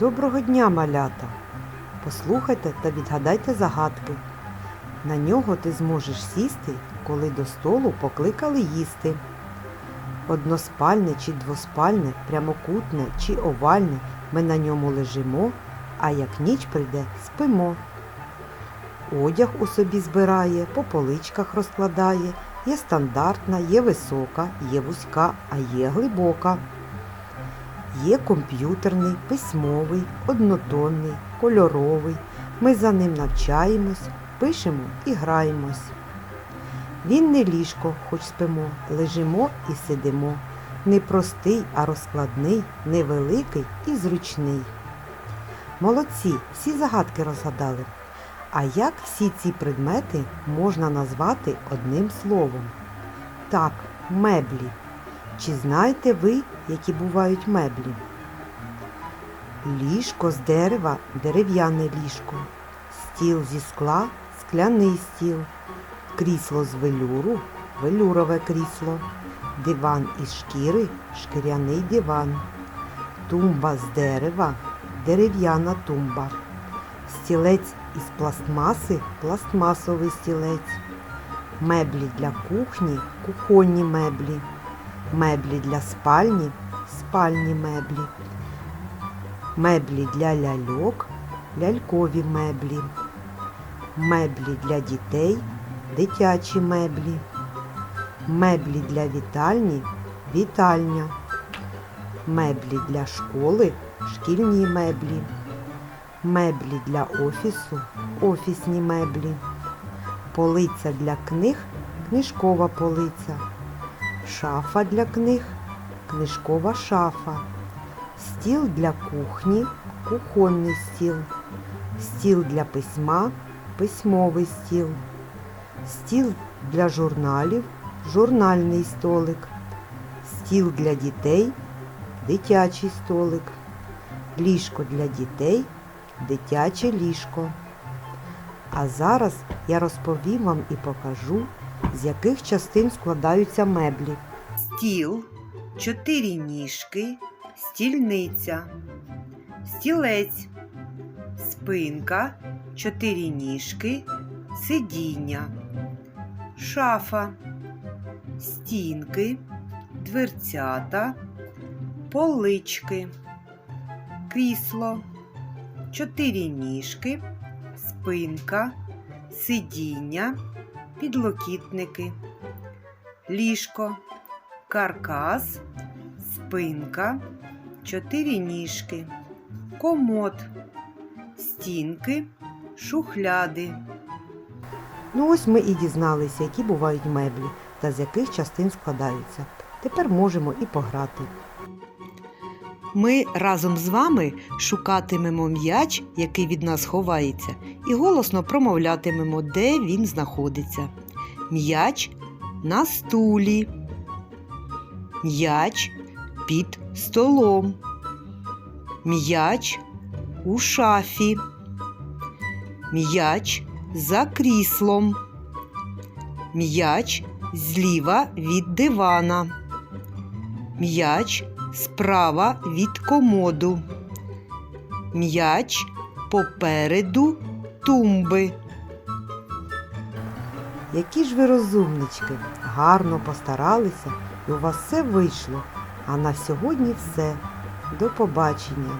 Доброго дня, малята! Послухайте та відгадайте загадки. На нього ти зможеш сісти, коли до столу покликали їсти. Односпальне чи двоспальне, прямокутне чи овальне ми на ньому лежимо, а як ніч прийде, спимо. Одяг у собі збирає, по поличках розкладає, є стандартна, є висока, є вузька, а є глибока. Є комп'ютерний, письмовий, однотонний, кольоровий. Ми за ним навчаємось, пишемо і граємось. Він не ліжко, хоч спимо, лежимо і сидимо. Не простий, а розкладний, невеликий і зручний. Молодці, всі загадки розгадали. А як всі ці предмети можна назвати одним словом? Так, меблі. Чи знаєте ви, які бувають меблі? Ліжко з дерева дерев'яне ліжко, стіл зі скла скляний стіл, крісло з велюру велюрове крісло, диван із шкіри шкіряний диван, тумба з дерева дерев'яна тумба, стілець із пластмаси пластмасовий стілець, меблі для кухні кухонні меблі. Меблі для спальні спальні меблі. Меблі для ляльок лялькові меблі. Меблі для дітей дитячі меблі. Меблі для вітальні вітальня. Меблі для школи шкільні меблі. Меблі для офісу офісні меблі. Полиця для книг книжкова полиця. Шафа для книг, книжкова шафа, стіл для кухні, кухонний стіл, стіл для письма, письмовий стіл, стіл для журналів, журнальний столик, стіл для дітей, дитячий столик, ліжко для дітей, дитяче ліжко. А зараз я розповім вам і покажу, з яких частин складаються меблі. Стіл, чотири ніжки, стільниця, стілець, спинка, чотири ніжки, сидіння, шафа, стінки, дверцята, полички, крісло, чотири ніжки, спинка, сидіння, підлокітники, ліжко, каркас, спинка, чотири ніжки, комод, стінки, шухляди. Ну ось ми і дізналися, які бувають меблі та з яких частин складаються. Тепер можемо і пограти. Ми разом з вами шукатимемо м'яч, який від нас ховається, і голосно промовлятимемо, де він знаходиться. М'яч на стулі. М'яч під столом. М'яч у шафі. М'яч за кріслом. М'яч зліва від дивана. М'яч справа від комоду. М'яч попереду тумби. Які ж ви розумнички, гарно постаралися і у вас все вийшло. А на сьогодні все. До побачення.